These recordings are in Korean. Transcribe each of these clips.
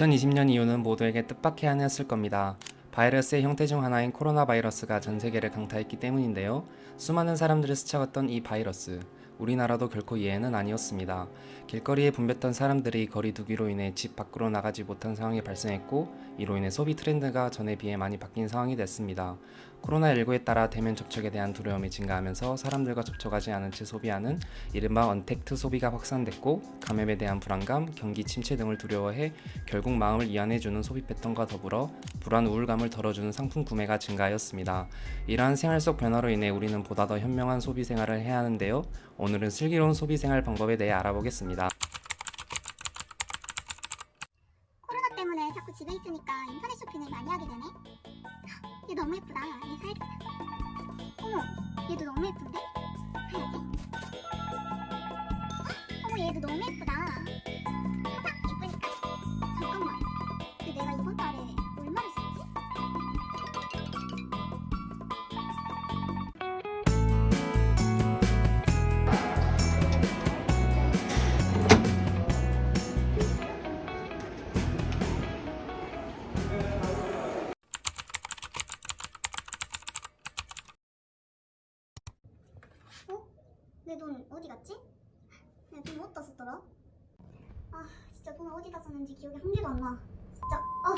2020년 이후는 모두에게 뜻밖의 한 해였을 겁니다. 바이러스의 형태 중 하나인 코로나 바이러스가 전 세계를 강타했기 때문인데요. 수많은 사람들을 스쳐갔던 이 바이러스. 우리나라도 결코 예외는 아니었습니다. 길거리에 붐볐던 사람들이 거리 두기로 인해 집 밖으로 나가지 못한 상황이 발생했고, 이로 인해 소비 트렌드가 전에 비해 많이 바뀐 상황이 됐습니다. 코로나19에 따라 대면 접촉에 대한 두려움이 증가하면서 사람들과 접촉하지 않은 채 소비하는 이른바 언택트 소비가 확산됐고 감염에 대한 불안감, 경기 침체 등을 두려워해 결국 마음을 이완해주는 소비 패턴과 더불어 불안 우울감을 덜어주는 상품 구매가 증가하였습니다. 이러한 생활 속 변화로 인해 우리는 보다 더 현명한 소비 생활을 해야 하는데요. 오늘은 슬기로운 소비 생활 방법에 대해 알아보겠습니다. 코로나 때문에 자꾸 집에 있으니까 인터넷 쇼핑을 많이 하게 되네. 얘 너무 예쁘다. 얘 사야겠다. 어머, 얘도 너무 예쁜데? 사야지. 어머, 얘도 너무 예쁘다. 내 돈 어디 갔지? 내 돈 어디다 썼더라? 아 진짜 돈 어디다 썼는지 기억이 한 개도 안 나. 진짜 아.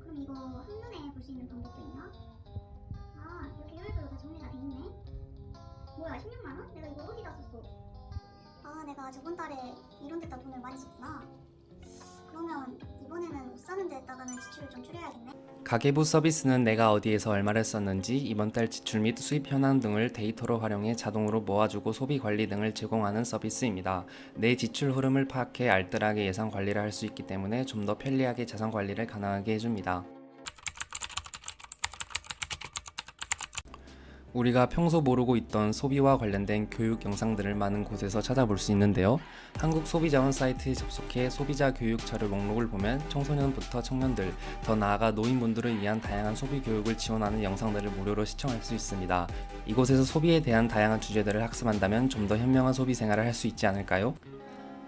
그럼 이거 한눈에 볼 수 있는 방법도 있나? 아 이렇게 요일별로 다 정리가 돼 있네. 뭐야 16만 원? 내가 이거 어디다 썼어? 아 내가 저번 달에 이런 데다 돈을 많이 썼구나. 그러면 데다가는 지출을 좀 줄여야겠네. 가계부 서비스는 내가 어디에서 얼마를 썼는지, 이번 달 지출 및 수입 현황 등을 데이터로 활용해 자동으로 모아주고 소비 관리 등을 제공하는 서비스입니다. 내 지출 흐름을 파악해 알뜰하게 예산 관리를 할 수 있기 때문에 좀 더 편리하게 자산 관리를 가능하게 해줍니다. 우리가 평소 모르고 있던 소비와 관련된 교육 영상들을 많은 곳에서 찾아볼 수 있는데요. 한국 소비자원 사이트에 접속해 소비자 교육 자료 목록을 보면 청소년부터 청년들, 더 나아가 노인분들을 위한 다양한 소비 교육을 지원하는 영상들을 무료로 시청할 수 있습니다. 이곳에서 소비에 대한 다양한 주제들을 학습한다면 좀 더 현명한 소비 생활을 할 수 있지 않을까요?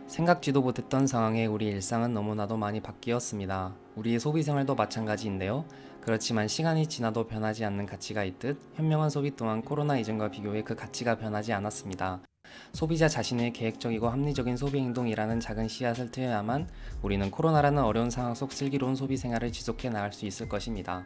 생각지도 못했던 상황에 우리 일상은 너무나도 많이 바뀌었습니다. 우리의 소비 생활도 마찬가지인데요. 그렇지만 시간이 지나도 변하지 않는 가치가 있듯 현명한 소비 또한 코로나 이전과 비교해 그 가치가 변하지 않았습니다. 소비자 자신의 계획적이고 합리적인 소비 행동이라는 작은 씨앗을 트여야만 우리는 코로나라는 어려운 상황 속 슬기로운 소비 생활을 지속해 나갈 수 있을 것입니다.